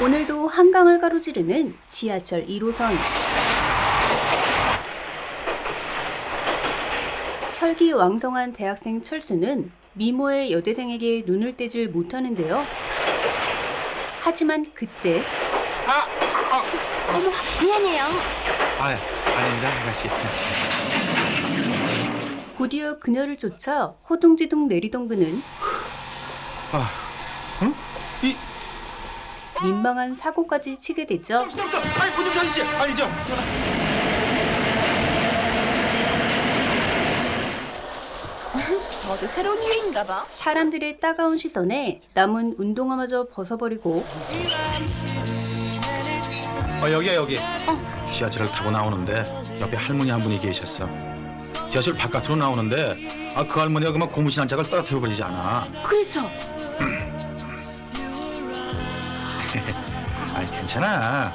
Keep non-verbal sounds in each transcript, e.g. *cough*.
오늘도 한강을 가로지르는 지하철 1호선. 혈기 왕성한 대학생 철수는 미모의 여대생에게 눈을 떼질 못하는데요. 하지만 그때 어머, 미안해요. 아, 아닙니다, 아가씨. 곧이어 그녀를 쫓아 허둥지둥 내리던 그는 아, 민망한 사고까지 치게 되죠. 스톱, 스톱! 아니, 본좀 찾으시! 아니죠? 전화. 저도 새로운 유행인가 봐. 사람들의 따가운 시선에 남은 운동화마저 벗어버리고 어, 여기야, 여기. 지하철을 타고 나오는데 옆에 할머니 한 분이 계셨어. 지하철 바깥으로 나오는데 아, 그 할머니가 그만 고무신 한 짝을 떨어뜨려 버리지 않아. 그래서 괜찮아.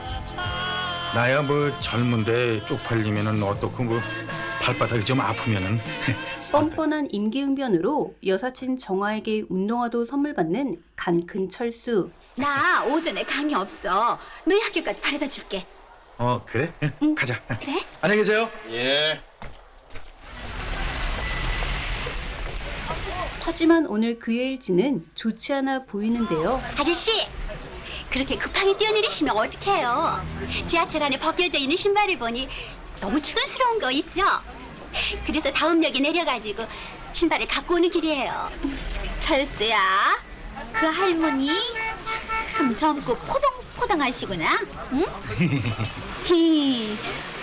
나야 뭐 젊은데 쪽팔리면은 어떻고 뭐 발바닥이 좀 아프면은 *laughs* 뻔뻔한 임기응변으로 여사친 정화에게 운동화도 선물 받는 간큰 철수. 나 오전에 강의 없어. 너희 학교까지 바래다 줄게. 어 그래? 가자. 그래? 안녕히 계세요. 예. 하지만 오늘 그의 일지는 좋지 않아 보이는데요. 아저씨, 그렇게 급하게 뛰어내리시면 어떡해요? 지하철 안에 벗겨져 있는 신발을 보니 너무 츠근스러운 거 있죠? 그래서 다음 역에 내려가지고 신발을 갖고 오는 길이에요. 철수야, 그 할머니 참 젊고 포동포동하시구나. 응? 히,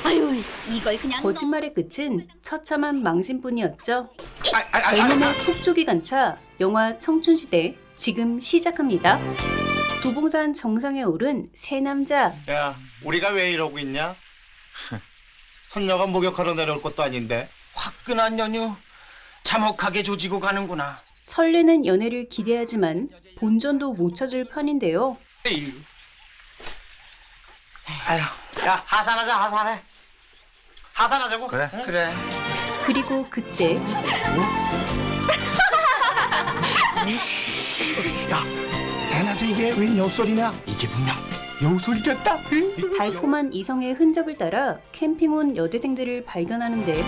아유, 이걸 그냥 거짓말의 끝은 처참한 망신뿐이었죠. 아, 아, 아, 아, 젊음의 폭죽이 간차 영화 청춘시대 지금 시작합니다. 도봉산 정상에 오른 세 남자. 야, 우리가 왜 이러고 있냐? *laughs* 손녀가 목욕하러 내려올 것도 아닌데. 화끈한 연유 참혹하게 조지고 가는구나. 설레는 연애를 기대하지만 본전도 못 찾을 판인데요. 에휴. 아휴, 야, 하산하자, 하산해. 하산하자고. 그래. 그래. 그리고 그때 *laughs* 야, 대낮에 이게 웬 여소리냐? 이게 분명 여소리겠다. 달콤한 이성의 흔적을 따라 캠핑 온 여대생들을 발견하는데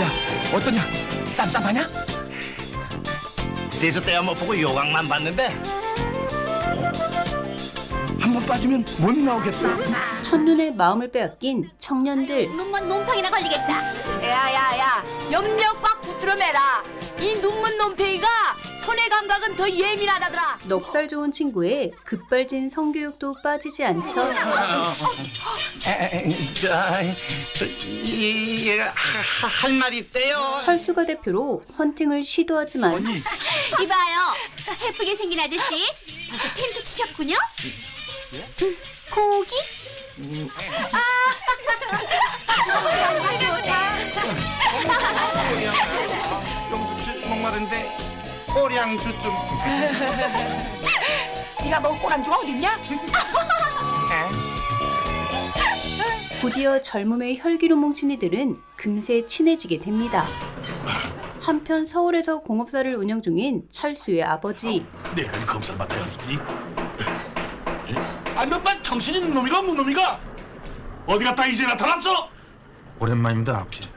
야, 어떠냐? 쌈쌈하냐? 세수 때야 못 보고 요강만 봤는데. 한번 빠지면 못 나오겠다. 첫눈에 마음을 빼앗긴 청년들 눈먼 놈팡이나 걸리겠다. 야야야 염력 꽉 붙들어 매라 이 눈먼 놈팽이가 손의 감각은 더 예민하다더라 넉살 좋은 친구의 급발진 성교육도 빠지지 않죠. 할 말이 있대요. 철수가 대표로 헌팅을 시도하지만 *laughs* 이봐요. 예쁘게 생긴 아저씨. 벌써 텐트 치셨군요? 음, 고기? 용붙이 목마른데 꼬량주 좀. 네가 먹을 꼬랑주가 어딨냐? 곧이어 젊음의 혈기로 뭉친 이들은 금세 친해지게 됩니다. 한편 서울에서 공업사를 운영 중인 철수의 아버지 내가 이 검사를 맡아야 하니? 아니 너빨 정신이 있는 놈이가 없는 놈이가? 어디 갔다 이제 나타났어? 오랜만입니다, 아버지.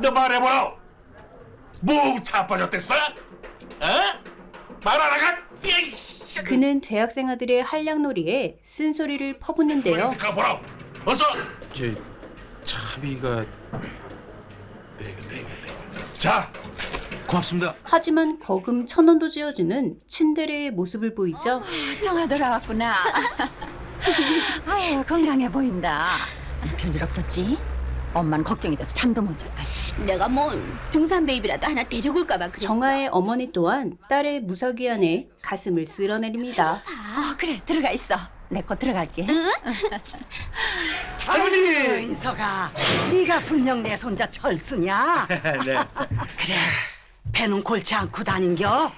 너 말해보라. 뭐 자빠졌댔어? 에? 말안 하가? 그는 대학생 아들의 한량놀이에 쓴소리를 퍼붓는데요. 가보라. 어서. 저 차비가 자, 고맙습니다. 하지만 거금 천 원도 지어주는 친데레의 모습을 보이죠. 정아 돌아왔구나 *laughs* 아유 건강해 보인다 별일 없었지? 엄마는 걱정이 돼서 잠도 못 잤다 내가 뭐 등산 베이비라도 하나 데리고 올까봐 그랬어. 정아의 어머니 또한 딸의 무사귀환에 가슴을 쓸어내립니다. 어 그래 들어가 있어 내 거 들어갈게 *laughs* 할머니. 인서가 네가 분명 내 손자 철수냐? *laughs* 네. 그래 배는 골치 않고 다닌겨?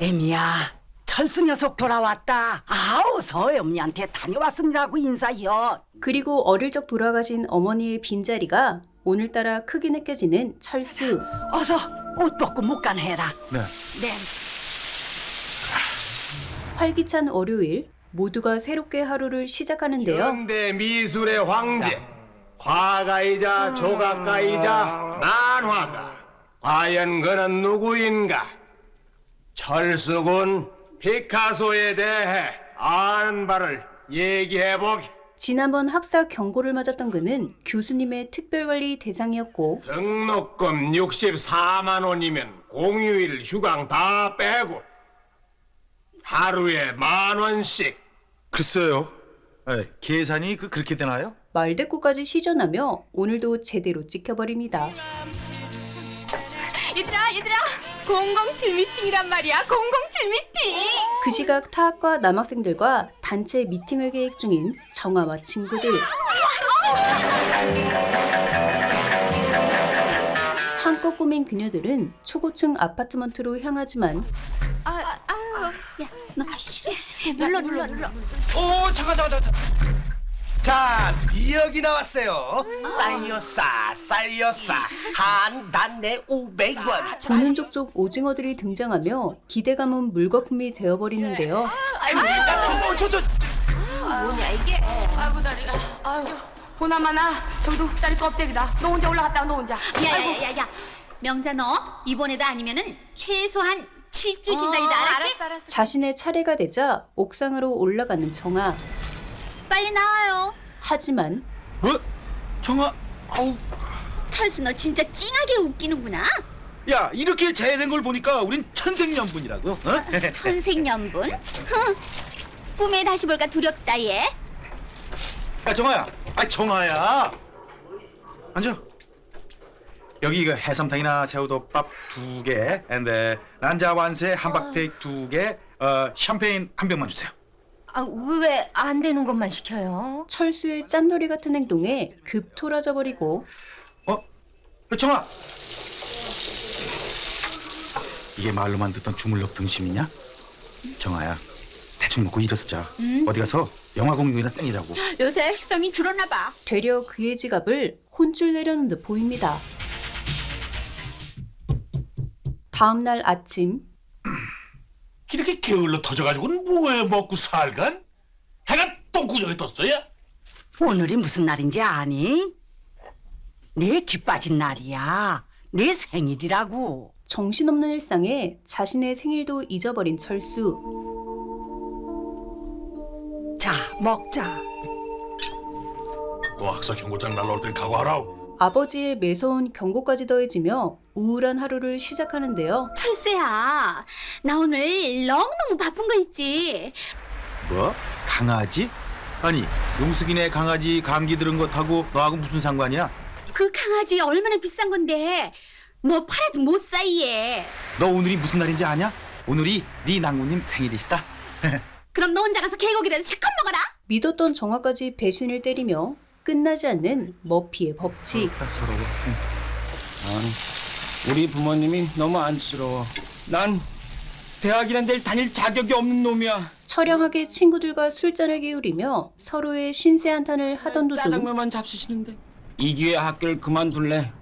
애미야 철수 녀석 돌아왔다. 아우 서어머니한테 다녀왔습니다고 인사해요. 그리고 어릴 적 돌아가신 어머니의 빈자리가 오늘따라 크게 느껴지는 철수. 어서 옷 벗고 묵간 해라. 네. 네. 활기찬 월요일 모두가 새롭게 하루를 시작하는데요. 현대 미술의 황제 화가이자 조각가이자 만화가 과연 그는 누구인가 철수군 피카소에 대해 아는 바를 얘기해보기 지난번 학사 경고를 맞았던 그는 교수님의 특별관리 대상이었고 등록금 64만 원이면 공휴일 휴강 다 빼고 하루에 만 원씩 글쎄요. 에, 계산이 그 그렇게 되나요? 말대꾸까지 시전하며 오늘도 제대로 찍혀버립니다. 얘들아 얘들아 007 미팅이란 말이야 007 미팅 그 시각 타학과 남학생들과 단체 미팅을 계획 중인 정아와 친구들. 한껏 꾸민 그녀들은 초고층 아파트먼트로 향하지만 눌러 눌러 눌러. 오 잠깐 잠깐 잠깐. 자 미역이 나왔어요. 쌀여사 쌀여사. 한 단내 500원. 보는 족족 오징어들이 등장하며 기대감은 물거품이 되어버리는데요. 오, 저, 저, 뭐냐 이게? 아이고 다리가. 아유 보나마나. 저기도 흑살이 껍데기다. 너 혼자 올라갔다 와, 너 혼자. 야야야야. 명자 너 이번에도 아니면은 최소한 7주 진단이다. 알았지? 알았어 알았어. 자신의 차례가 되자 옥상으로 올라가는 정아. 빨리 나와요. 하지만 어? 정아, 아우, 철수 너 진짜 찡하게 웃기는구나. 야 이렇게 재된 걸 보니까 우린 천생연분이라고. 어? *laughs* 천생연분. 흥. 꿈에 다시 볼까 두렵다 얘. 야 정아야, 아 정아야. 앉아. 여기 이거 해삼탕이나 새우덮밥 두 개, 앤데 난자 완세 함박스테이크 두 개, 어 샴페인 한 병만 주세요. 아, 왜 안 되는 것만 시켜요? 철수의 짠돌이 같은 행동에 급 토라져 버리고 어? 야, 정아. 이게 말로만 듣던 주물럭 등심이냐? 정아야, 대충 먹고 일어서자. 어디 가서 영화 공연이나 땡이라고. 요새 획성이 줄었나 봐. 되려 그의 지갑을 혼쭐 내려는 듯 보입니다. 다음 날 아침 게 게을러 터져가지고는 뭐해 먹고 살간? 해가 똥구녕에 떴어야? 오늘이 무슨 날인지 아니? 내 귀빠진 날이야. 내 생일이라고. 정신없는 일상에 자신의 생일도 잊어버린 철수. 자, 먹자. 너 학사 경고장 날라올 땐 각오하라고. 아버지의 매서운 경고까지 더해지며 우울한 하루를 시작하는데요. 철수야, 나 오늘 너무너무 바쁜 거 있지. 뭐? 강아지? 아니, 용숙이네 강아지 감기 들은 것하고 너하고 무슨 상관이야? 그 강아지 얼마나 비싼 건데 뭐 팔아도 못 사이에. 너 오늘이 무슨 날인지 아냐? 오늘이 네 낭구님 생일이시다. *laughs* 그럼 너 혼자 가서 개고기라도 실컷 먹어라. 믿었던 정화까지 배신을 때리며 끝나지 않는 머피의 법칙. 서러워. 아니, 우리 부모님이 너무 안쓰러워. 난 대학이란 데를 다닐 자격이 없는 놈이야. 처량하게 친구들과 술잔을 기울이며 서로의 신세 한탄을 하던 도중 짜장면만 잡수시는데 이 기회에 학교를 그만둘래.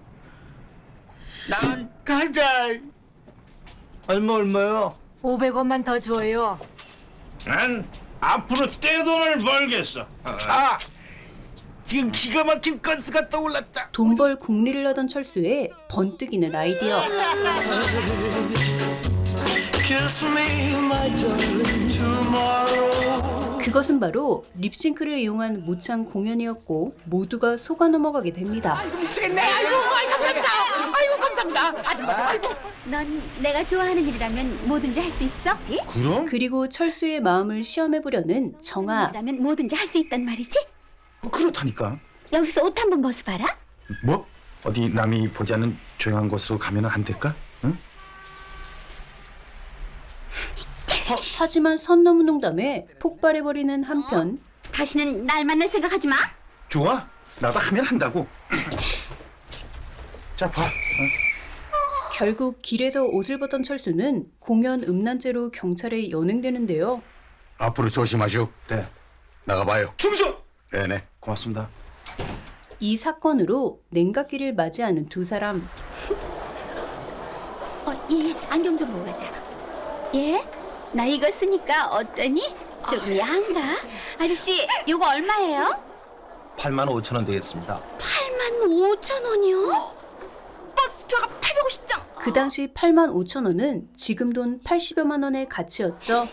난 가자. 얼마 얼마요? 500원만 더 줘요 난 앞으로 떼돈을 벌겠어. 아 지금 기가 막힌 건스가 떠올랐다 돈벌 궁리를 하던 철수의 번뜩이는 아이디어. 그것은 바로 립싱크를 이용한 모창 공연이었고 모두가 속아 넘어가게 됩니다. 미치겠네 아이고 아이고 감사합니다 아이고 감사합니다 아이고 아이고 넌 내가 좋아하는 일이라면 뭐든지 할 수 있어? 지? 그럼? 그리고 철수의 마음을 시험해 보려는 정아. 라면 뭐든지 할 수 있단 말이지? 그렇다니까. 여기서 옷 한 번 벗어봐라. 뭐? 어디 남이 보지 않는 조용한 곳으로 가면 안 될까? 응? 하지만 선 넘은 농담에 폭발해버리는 한편 다시는 날 만날 생각하지 마. 좋아. 나도 하면 한다고. 자, 봐. 어? 결국 길에서 옷을 벗던 철수는 공연 음란죄로 경찰에 연행되는데요. 앞으로 조심하시오. 네. 나가봐요. 충성. 네네. 고맙습니다. 이 사건으로 냉각기를 맞이하는 두 사람. 어, 예, 안경 좀 보고 가자. 예? 나 이거 쓰니까 어떠니? 조금 야한가? 아저씨, 이거 얼마예요? 8만 5천 원 되겠습니다. 8만 5천 원이요? 버스표가 850장. 그 당시 8만 5천 원은 지금 돈 80여만 원의 가치였죠.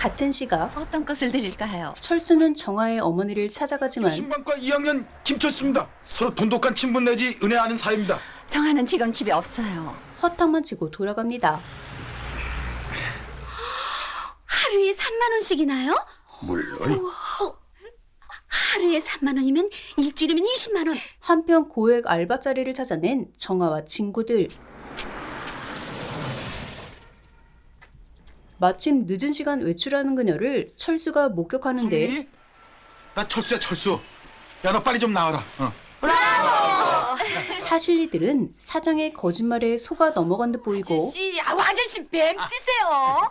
같은 시각 어떤 것을 드릴까요? 철수는 정아의 어머니를 찾아가지만 신방과 2학년 김철수입니다. 서로 돈독한 친분 내지 은혜 아는 사이입니다. 정하는 지금 집에 없어요. 허탕만 치고 돌아갑니다. 하루에 3만 원씩이나요? 물론 하루에 3만 원이면 일주일이면 20만 원. 한편 고액 알바 자리를 찾아낸 정아와 친구들. 마침 늦은 시간 외출하는 그녀를 철수가 목격하는데? 나 철수야 철수. 야 너 빨리 좀 나와라. 어. 사실 이들은 사장의 거짓말에 속아 넘어간 듯 보이고 아저씨, 아, 아저씨 뱀 뛰세요.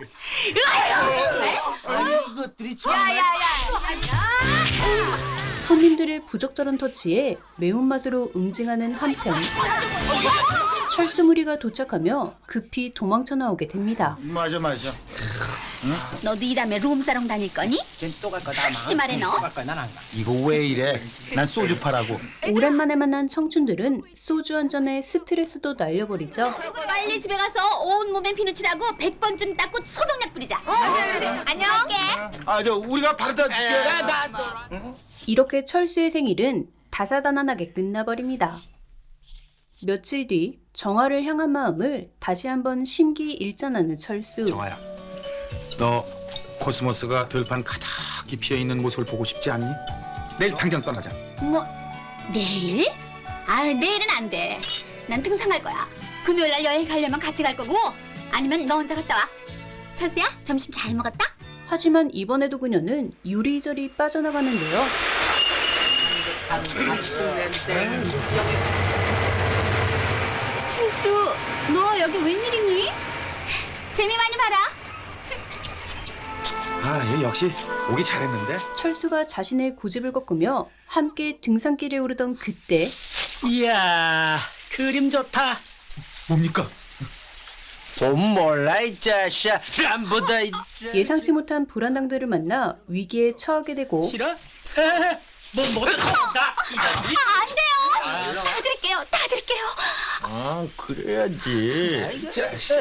아니 이것들이 참 손님들의 부적절한 터치에 매운맛으로 응징하는 한편 철수 무리가 도착하며 급히 도망쳐 나오게 됩니다. 맞아 맞아. 너도 이 다음에 룸사롱 다닐 거니? 확실히 말해 너. 이거 왜 이래? 난 소주 파라고. 오랜만에 만난 청춘들은 소주 한 잔에 스트레스도 날려버리죠. 빨리 집에 가서 온 몸에 비누칠하고 100번쯤 닦고 소독약 뿌리자. 그래. 안녕. 아 저 우리가 바르다 줄게. 이렇게 철수의 생일은 다사다난하게 끝나버립니다. 며칠 뒤 정화를 향한 마음을 다시 한번 심기일전하는 철수. 정아야, 너 코스모스가 들판 가득히 피어 있는 모습을 보고 싶지 않니? 내일 당장 떠나자. 뭐 내일? 아 내일은 안 돼. 난 등산할 거야. 금요일 날 여행 가려면 같이 갈 거고 아니면 너 혼자 갔다 와. 철수야 점심 잘 먹었다? 하지만 이번에도 그녀는 유리저리 빠져나가는데요. 철수 너 여기 웬일이니? 재미 많이 봐라. 아, 얘 역시 오기 잘했는데. 철수가 자신의 고집을 꺾으며 함께 등산길에 오르던 그때 이야 그림 좋다. 뭡니까? 돈 몰라 이 자식아. 람보다 이 예상치 못한 불안당들을 만나 위기에 처하게 되고 싫어? *laughs* 뭐 뭐다 이 자식. 아, 안 돼요. 다 드릴게요. 다 드릴게요. 아 그래야지.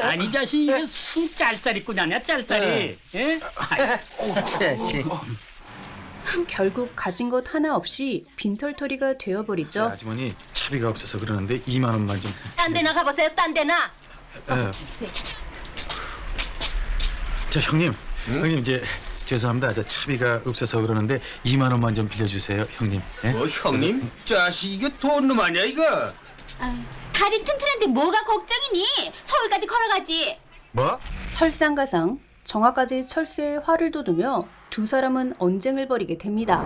아니 이 자식 이게 순 짤짤이꾼 아니야 짤짤이. 예? 자식. 결국 가진 것 하나 없이 빈털터리가 되어버리죠. 아주머니 차비가 없어서 그러는데 2만 원만 좀. 딴 데나 가보세요. 딴 데나. 예. 저 형님, 형님 이제 죄송합니다. 저 차비가 없어서 그러는데 2만 원만 좀 빌려주세요, 형님. 예? 뭐 형님? 자식 이게 돈놈 아니야 이거? 아, 다리 튼튼한데 뭐가 걱정이니? 서울까지 걸어가지. 뭐? 설상가상 정화까지 철수에 화를 돋우며 두 사람은 언쟁을 벌이게 됩니다.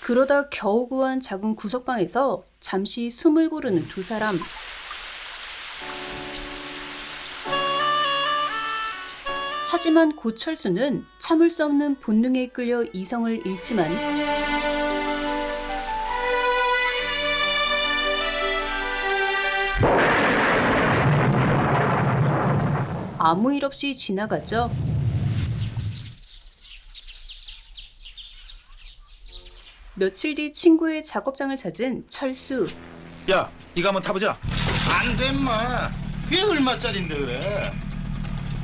그러다 겨우 구한 작은 구석방에서 잠시 숨을 고르는 두 사람. 하지만 고 철수는 참을 수 없는 본능에 끌려 이성을 잃지만 아무 일 없이 지나가죠. 며칠 뒤 친구의 작업장을 찾은 철수. 야, 이거 한번 타보자. 안돼 인마. 그게 얼마짜린데 그래?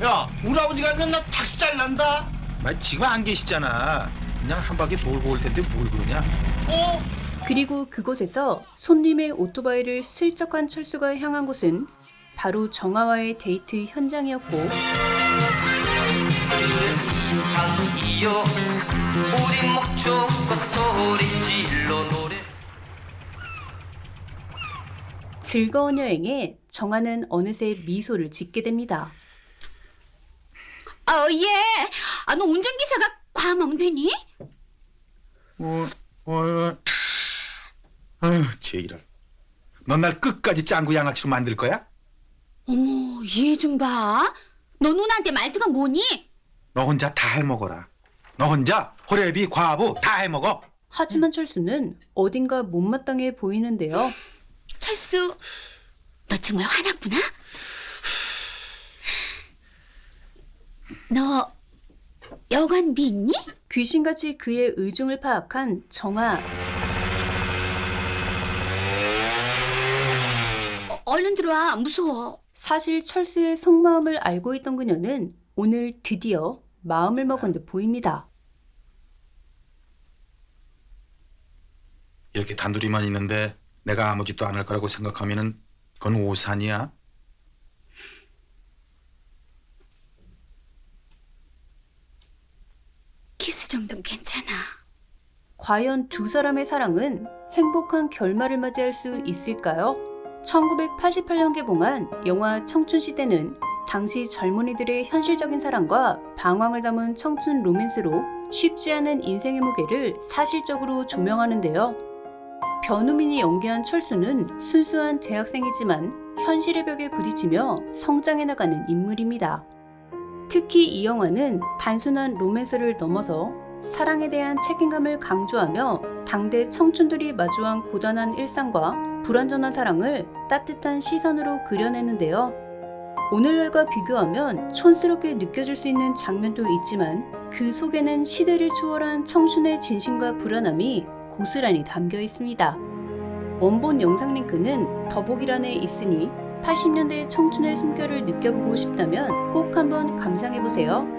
야 우리 아버지가 하면 나 착시 잘난다. 마, 지금 안 계시잖아. 그냥 한 바퀴 돌고 올 텐데 뭘 그러냐? 어? 그리고 그곳에서 손님의 오토바이를 슬쩍 한 철수가 향한 곳은 바로 정아와의 데이트 현장이었고 즐거운 여행에 정아는 어느새 미소를 짓게 됩니다. 어, 예. 아, 너 운전기사가 과하면 되니? 어, 어, 아유, 제이를. 넌날 끝까지 짱구 양아치로 만들 거야? 어머, 얘 좀 봐. 너 누나한테 말투가 뭐니? 너 혼자 다 해먹어라. 너 혼자 호래비, 과부 다 해먹어. 하지만 철수는 어딘가 못마땅해 보이는데요. 철수, 너 정말 화났구나? 너 여관비 있니? 귀신같이 그의 의중을 파악한 정아. 어, 얼른 들어와, 무서워. 사실 철수의 속마음을 알고 있던 그녀는 오늘 드디어 마음을 먹은 듯 보입니다. 이렇게 단둘이만 있는데 내가 아무 짓도 안 할 거라고 생각하면은 그건 오산이야. 키스 정도는 괜찮아. 과연 두 사람의 사랑은 행복한 결말을 맞이할 수 있을까요? 1988년 개봉한 영화 청춘시대는 당시 젊은이들의 현실적인 사랑과 방황을 담은 청춘 로맨스로 쉽지 않은 인생의 무게를 사실적으로 조명하는데요. 변우민이 연기한 철수는 순수한 대학생이지만 현실의 벽에 부딪히며 성장해 나가는 인물입니다. 특히 이 영화는 단순한 로맨스를 넘어서 사랑에 대한 책임감을 강조하며 당대 청춘들이 마주한 고단한 일상과 불완전한 사랑을 따뜻한 시선으로 그려내는데요. 오늘날과 비교하면 촌스럽게 느껴질 수 있는 장면도 있지만 그 속에는 시대를 초월한 청춘의 진심과 불안함이 고스란히 담겨 있습니다. 원본 영상 링크는 더보기란에 있으니 80년대 청춘의 숨결을 느껴보고 싶다면 꼭 한번 감상해보세요.